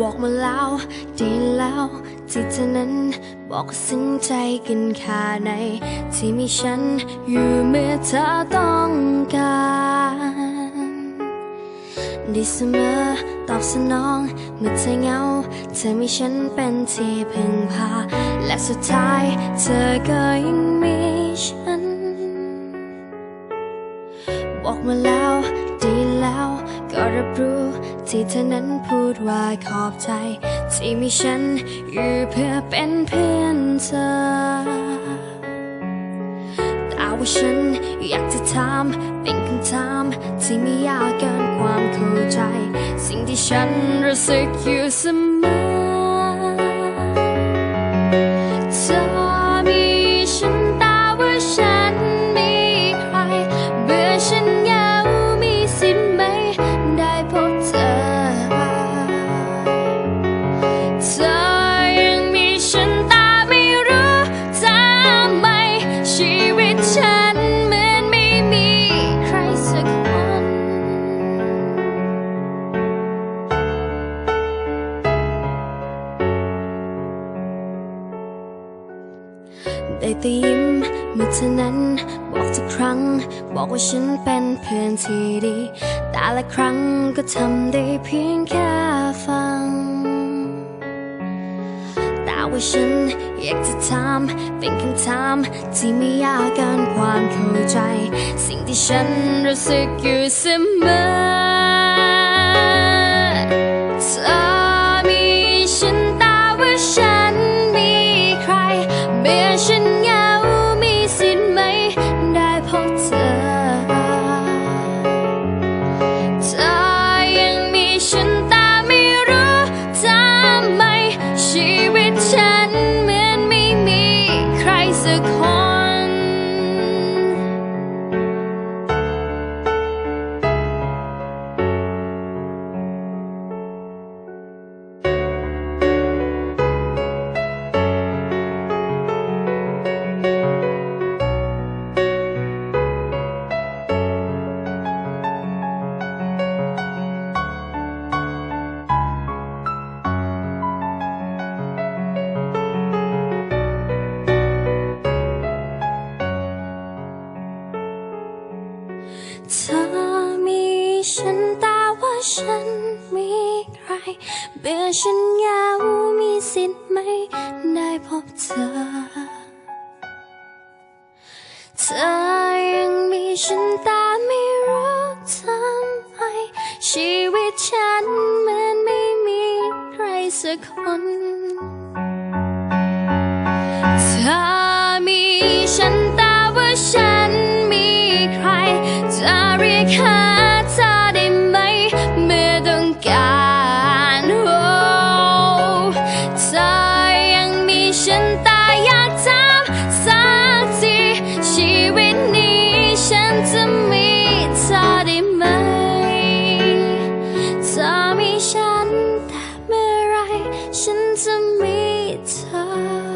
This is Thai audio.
บอกมาแล้วดีแล้วที่เธอนั้นบอกสิ้นใจกันแค่ไหนที่มีฉันอยู่เมื่อเธอต้องการได้เสมอตอบสนองเมื่อเธอเหงา เธอมีฉันเป็นที่พึ่งพา และสุดท้ายเธอก็ยังมีฉัน บอกมาแล้วดีแล้วก็รับรู้ ที่เธอนั้นพูดว่าขอบใจ ที่มีฉันอยู่เพื่อเป็นเพื่อนเธอ แต่ว่าฉันอยากจะถามเป็นคำถามที่ไม่ยากเกินความเข้าใจ สิ่งที่ฉันรู้สึกอยู่เสมอ เธอยังมีฉันต่ไม่รู้ทำไมชีวิตฉันเหมือนไม่มีใครสักคน ได้แต่ยิ้มเมื่อเธอนั้นบอกทุกครั้ง บอกว่าฉันเป็นเพื่อนที่ดี แต่ละครั้งก็ทำได้เพียงแค่ ว่าฉันอยากจะถามเป็นคำถามที่ไม่ยากเกินความเข้าใจ สิ่งที่ฉันรู้สึกอยู่เสมอ ฉันมีใคร เบื่อฉันเหงามีสิทธิ์ไหมได้พบเธอ เธอยังมีฉันแต่ไม่รู้ทำไมชีวิตฉันเหมือนไม่มีใครสักคน it's hard.